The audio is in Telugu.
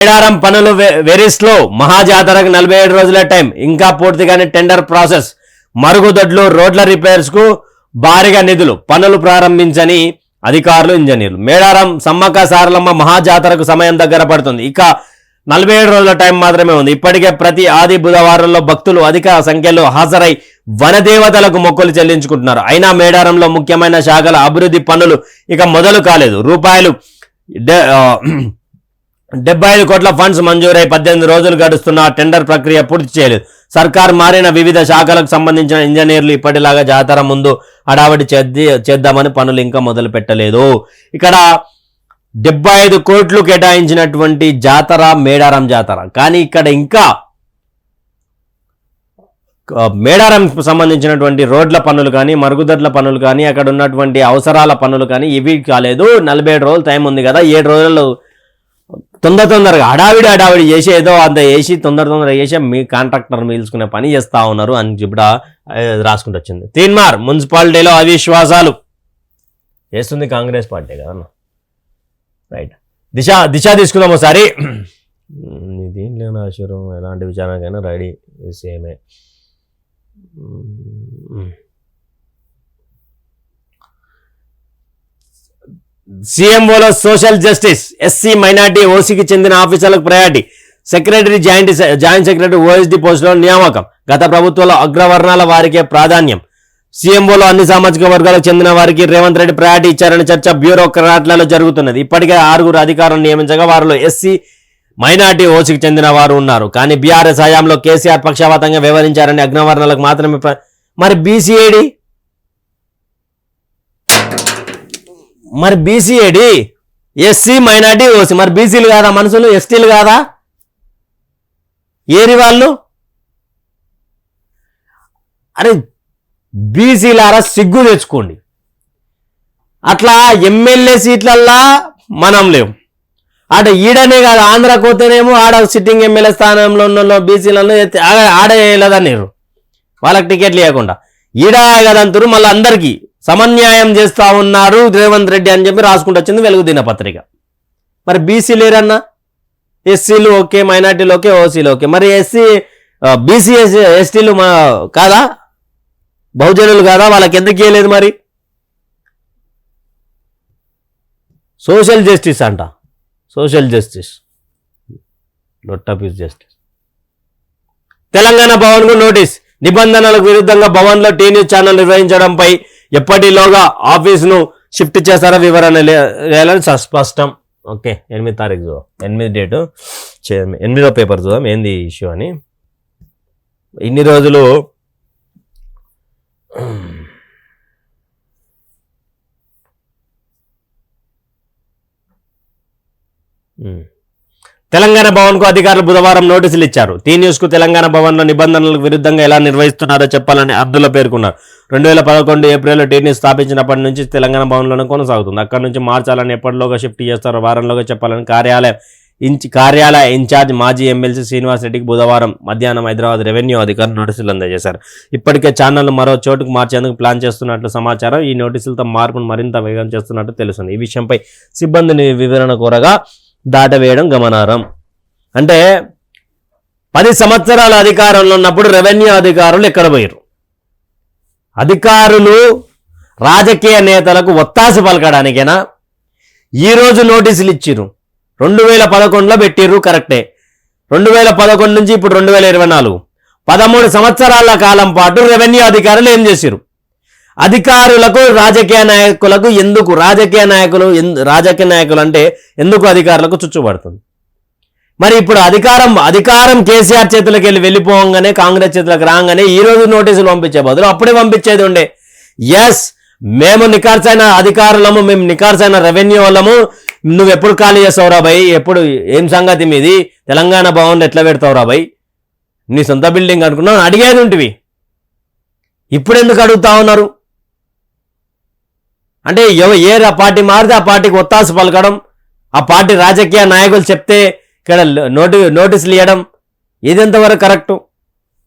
మేడారం పనులు వెరీస్లో మహాజాతరకు నలభై ఏడు రోజుల టైం ఇంకా పూర్తిగానే టెండర్ ప్రాసెస్ మరుగుదొడ్లు రోడ్ల రిపేర్స్కు భారీగా నిధులు. పనులు ప్రారంభించని అధికారులు ఇంజనీర్లు. మేడారం సమ్మక్క సారలమ్మ మహాజాతరకు సమయం దగ్గర పడుతుంది. ఇక నలభై ఏడు రోజుల టైం మాత్రమే ఉంది. ఇప్పటికే ప్రతి ఆది బుధవారంలో భక్తులు అధిక సంఖ్యలో హాజరై వనదేవతలకు మొక్కులు చెల్లించుకుంటున్నారు. అయినా మేడారంలో ముఖ్యమైన శాఖల అభివృద్ధి పనులు ఇక మొదలు కాలేదు. రూపాయలు డెబ్బై ఐదు కోట్ల ఫండ్స్ మంజూరై పద్దెనిమిది రోజులు గడుస్తున్న టెండర్ ప్రక్రియ పూర్తి చేయలేదు. సర్కార్ మారిన వివిధ శాఖలకు సంబంధించిన ఇంజనీర్లు ఇప్పటిలాగా జాతర ముందు హడావడి చేద్ది చేద్దామని పనులు ఇంకా మొదలు పెట్టలేదు ఇక్కడ డెబ్బై ఐదు కోట్లు కేటాయించినటువంటి జాతర మేడారం జాతర. కానీ ఇక్కడ ఇంకా మేడారం సంబంధించినటువంటి రోడ్ల పనులు కానీ మరుగుదొడ్ల పనులు కానీ అక్కడ ఉన్నటువంటి అవసరాల పనులు కానీ ఇవి కాలేదు. నలభై ఏడు రోజులు టైం ఉంది కదా. ఏడు రోజులు తొందర తొందరగా హడావిడి హడావిడి చేసి ఏదో అంత వేసి తొందర తొందరగా చేసి మీ కాంట్రాక్టర్ మీల్చుకునే పని చేస్తా ఉన్నారు అని చెప్పి రాసుకుంటూ వచ్చింది. తీన్మార్ మున్సిపాలిటీలో అవిశ్వాసాలు. చేస్తుంది కాంగ్రెస్ పార్టీ కదన్న రైట్. దిశ దిశ తీసుకుందాం ఒకసారి. దీంట్లో ఆశ్చర్యం ఎలాంటి విచారణకైనా రెడీ సేమే. సీఎంఓలో సోషల్ జస్టిస్ ఎస్సీ మైనార్టీ ఓసీకి చెందిన ఆఫీసర్లకు priority. Secretary joint joint secretary OSD పోస్టులో నియామకం. గత ప్రభుత్వంలో అగ్రవర్ణాల వారికే ప్రాధాన్యం. సీఎంఓలో అన్ని సామాజిక వర్గాలకు చెందిన వారికి రేవంత్ రెడ్డి ప్రయారిటీ ఇచ్చారని చర్చ బ్యూరోక్రాట్లలో జరుగుతున్నది. ఇప్పటికే ఆరుగురు అధికారులను నియమించగా వారిలో ఎస్సీ మైనార్టీ ఓసీకి చెందిన వారు ఉన్నారు. కానీ బీఆర్ఎస్ హయాంలో కేసీఆర్ పక్షపాతంగా వ్యవహరించారని అగ్రవర్ణాలకు మాత్రమే మరి బీసీఐడి? మరి బీసీఏడి ఎస్సీ మైనార్టీ ఓసీ మరి బీసీలు కాదా మనుషులు? ఎస్టీలు కాదా? ఏరి వాళ్ళు అరే బీసీలారా సిగ్గు తెచ్చుకోండి. అట్లా ఎమ్మెల్యే సీట్లల్లా మనం లేవు ఆడ ఈడనే కాదు ఆంధ్ర పోతేనేమో ఆడ సిట్టింగ్ ఎమ్మెల్యే స్థానంలో ఉన్న బీసీలలో ఆడ వేయలేదన్నారు వాళ్ళకి టికెట్లు ఇవ్వకుండా. ఈడ కదంటారు మళ్ళీ అందరికీ. సమన్యాయం చేస్తా ఉన్నారు రేవంత్ రెడ్డి అని చెప్పి రాసుకుంటూ వచ్చింది వెలుగు దినపత్రిక మరి బీసీ లేరన్నా? ఎస్సీలు ఓకే మైనార్టీలు ఓకే ఓసీలు ఓకే. మరి ఎస్సీ బీసీ ఎస్టీలు మా కాదా? బహుజనులు కాదా? వాళ్ళకి ఎందుకు ఇవ్వలేదు మరి? సోషల్ జస్టిస్ అంట. సోషల్ జస్టిస్ లొట్టపీస్ జస్టిస్ తెలంగాణ భవన్కు నోటీస్ నిబంధనలకు విరుద్ధంగా భవన్లో టీ న్యూస్ ఛానల్ నిర్వహించడంపై ఎప్పటిలోగా ఆఫీస్ను షిఫ్ట్ చేస్తారా వివరణ లేదని స- స్పష్టం. ఓకే ఎనిమిది తారీఖు చూద్దాం. ఎనిమిది డేటు చే- ఎనిమిదో పేపర్ చూద్దాం. ఏంది ఇష్యూ అని. ఇన్ని రోజులు Mm. తెలంగాణ భవన్కు అధికారులు బుధవారం నోటీసులు ఇచ్చారు. టీ న్యూస్కు తెలంగాణ భవన్లో నిబంధనలకు విరుద్ధంగా ఎలా నిర్వహిస్తున్నారో చెప్పాలని అందులో పేర్కొన్నారు. రెండు వేల పదకొండు ఏప్రిల్లో టీ న్యూస్ స్థాపించినప్పటి నుంచి తెలంగాణ భవన్లోనే కొనసాగుతుంది. అక్కడి నుంచి మార్చాలని ఎప్పటిలోగా షిఫ్ట్ చేస్తారో వారంలోగా చెప్పాలని కార్యాలయం ఇంచ్ కార్యాలయ ఇన్ఛార్జ్ మాజీ ఎమ్మెల్సీ శ్రీనివాస్ రెడ్డికి బుధవారం మధ్యాహ్నం హైదరాబాద్ రెవెన్యూ అధికారులు నోటీసులు అందజేశారు. ఇప్పటికే ఛానల్ మరో చోటుకు మార్చేందుకు ప్లాన్ చేస్తున్నట్లు సమాచారం. ఈ నోటీసులతో మార్పును మరింత వేగం చేస్తున్నట్టు తెలుస్తుంది. ఈ విషయంపై సిబ్బందిని వివరణ కోరగా దాటవేయడం గమనార్హం. అంటే పది సంవత్సరాల అధికారంలో ఉన్నప్పుడు రెవెన్యూ అధికారులు ఎక్కడ పోయారు అధికారులు రాజకీయ నేతలకు ఒత్తాసు పలకడానికేనా? ఈరోజు నోటీసులు ఇచ్చిర్రు. రెండు వేల పదకొండులో పెట్టిర్రు కరెక్టే. రెండు వేల పదకొండు నుంచి ఇప్పుడు రెండు వేల ఇరవై నాలుగు. పదమూడు సంవత్సరాల కాలం పాటు రెవెన్యూ అధికారులు ఏం చేసిరు అధికారులకు రాజకీయ నాయకులకు ఎందుకు రాజకీయ నాయకులు రాజకీయ నాయకులు అంటే ఎందుకు అధికారులకు చుచ్చుపడుతుంది మరి ఇప్పుడు అధికారం అధికారం కేసీఆర్ చేతులకు వెళ్ళి వెళ్ళిపోగానే కాంగ్రెస్ చేతులకు రాగానే ఈ రోజు నోటీసులు పంపించే బదులు అప్పుడే పంపించేది ఉండే. ఎస్ మేము నికార్సైన అధికారులము మేము నికార్సైన రెవెన్యూ వాళ్ళము. నువ్వు ఎప్పుడు ఖాళీ చేస్తావురా రాబాయి ఎప్పుడు ఏం సంగతి మీది? తెలంగాణ భవన్లో ఎట్లా పెడతావురా రాబాయి నీ సొంత బిల్డింగ్ అనుకున్నావు అడిగేది ఉంటివి. ఇప్పుడు ఎందుకు అడుగుతా ఉన్నారు? అంటే ఎవ ఏ పార్టీ మారితే ఆ పార్టీకి ఒత్తాసు పలకడం ఆ పార్టీ రాజకీయ నాయకులు చెప్తే ఇక్కడ నోటి నోటీసులు ఇవ్వడం ఇదెంతవరకు కరెక్టు?